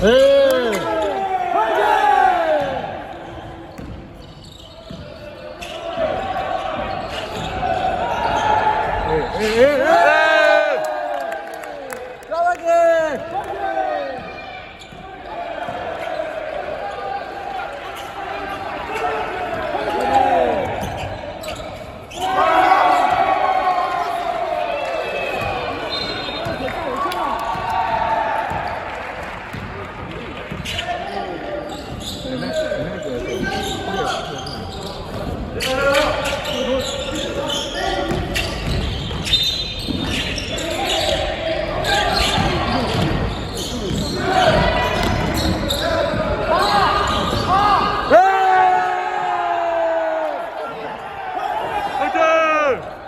에이. 에이, 에이, 에이, 에이. 까마귀. 화이팅!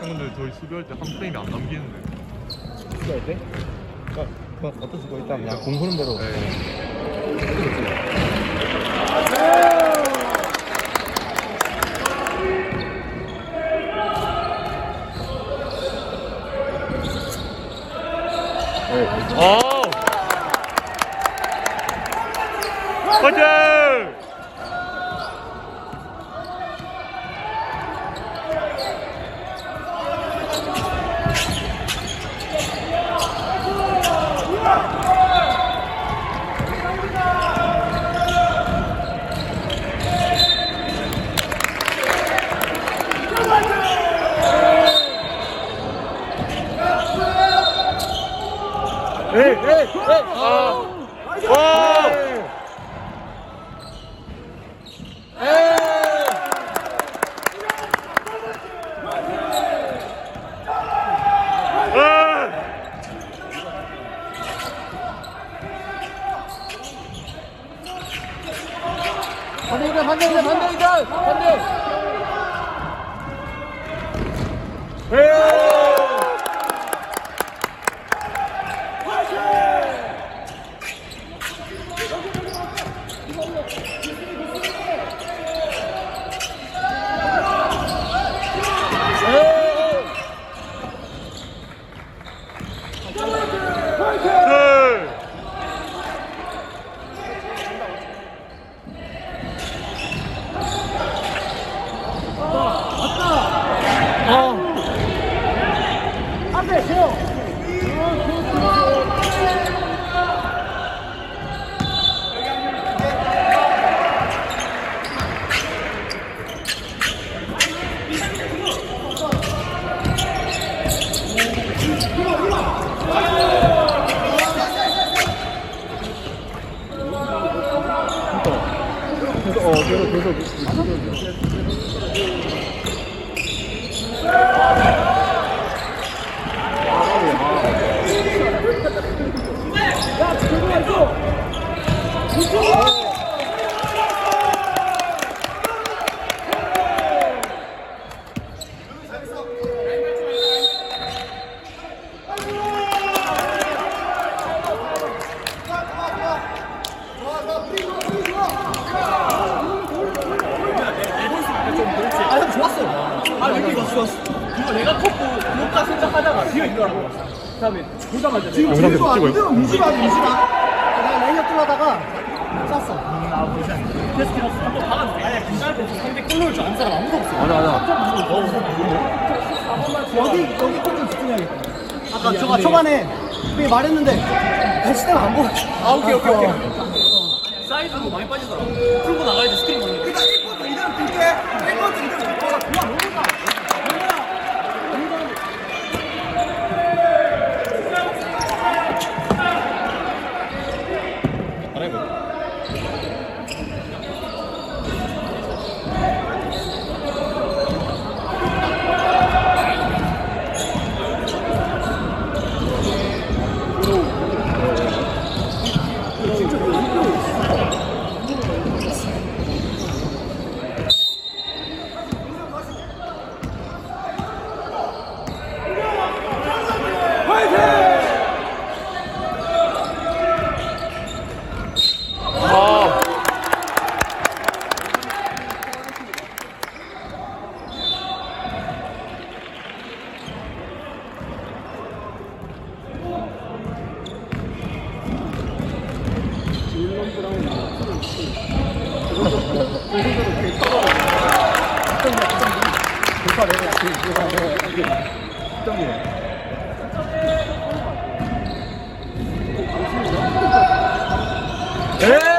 형님들 저희 수비할 때 한 프레임이 안 남기는데. 수고할 때? 아, 그 어떤 수고 일단 그냥 공 보는 대로. 네. 네. 아! 화이팅! 에이, 에이, 에이. 아! 와! 아! 반대 반대 반대 이전, 반대. 에이. 둘! 어, 계속, 계속. 아, 형 좋았어. 아, 느낌이 좋았어, 좋았어. 이거 내가 컸고, 그것까 생각하다가 비어 있더라고. 그 다음에 보자마자 내가. 영상 계속 찍어요? 무시만, 무시만. 내가 레이업 들어가다가 쐈어. 아, 보자. 계속. 한번. 아니, 때 상대 골 넣을 줄 아는 사람 아무도 없어. 맞아, 맞아. 여기 여기 꼭좀 집중해야겠다. 아까 저가 초반에 그게 말했는데 때면 안 보여. 아 오케이 오케이 오케이 사이드로 많이 빠지더라 풀고 나가야 돼 스크린 걸려 그러니까 1쿼터 이대로 뛸게. 1쿼터 이대로. 그만 모른다. 안 해보. 아. 돌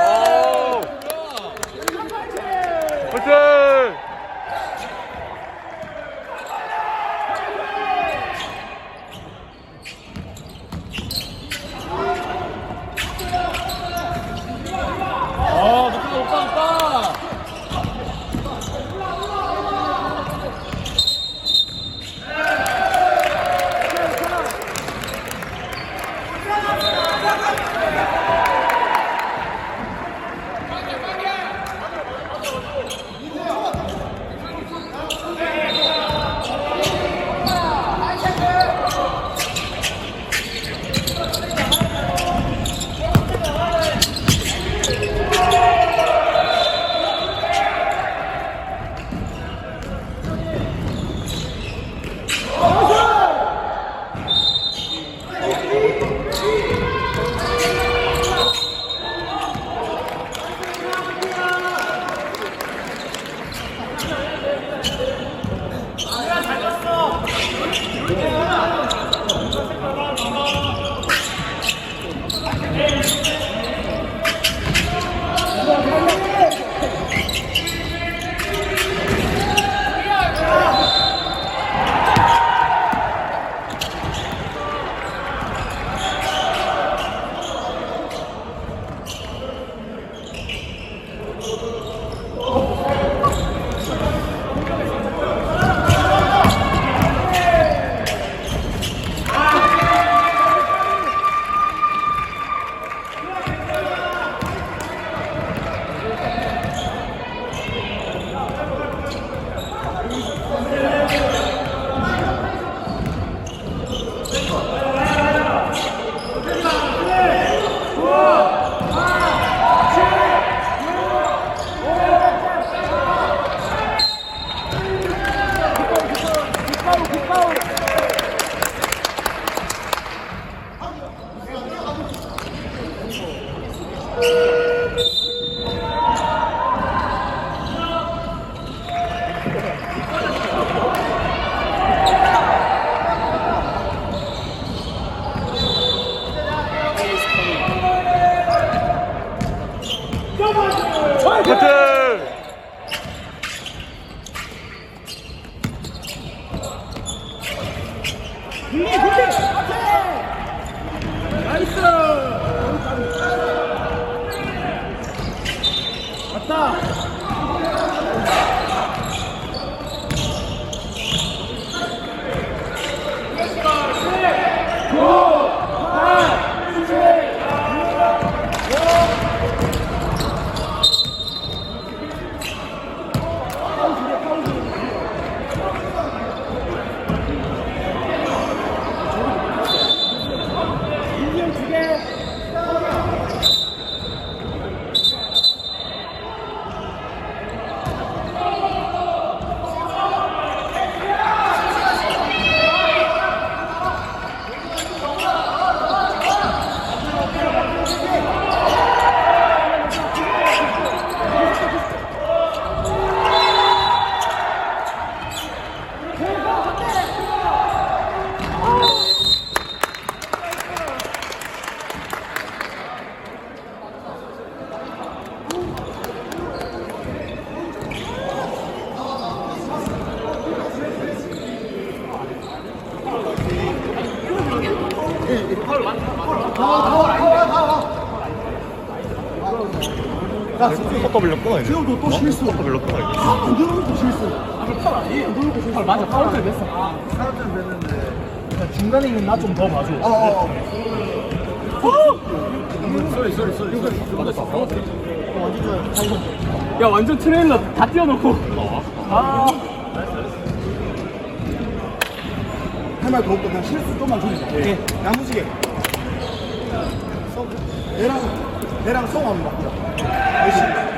나이스. 맞다. 헛더블로 끊어 이제 지금도 또 실수. 헛더블로 끊어 이제 안 들어오면 또 실수. 팔 아니에요? 팔 맞아. 파울트 됐어. 중간에 있는 나 좀 더 봐줘. 어, 어, 어. 야 완전 트레일러 다 띄워놓고. 아. 할말 더 없고 그냥 실수 좀만 줄이자. 오케이. 야무지게. 성, 내랑, 내랑 성함 바꾸자. 열심히.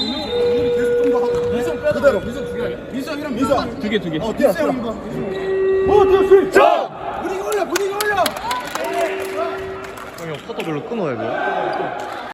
우리 계속 좀 더 하자. 미성 빼. 그대로. 미성 두 개. 아니야? 미성 이름 미성. 두 개, 두 개. 어, 뛰어, 뛰어. 어, 뛰어, 스윗. 분위기 올려, 분위기 올려. 형이 헛더블로 끊어야 돼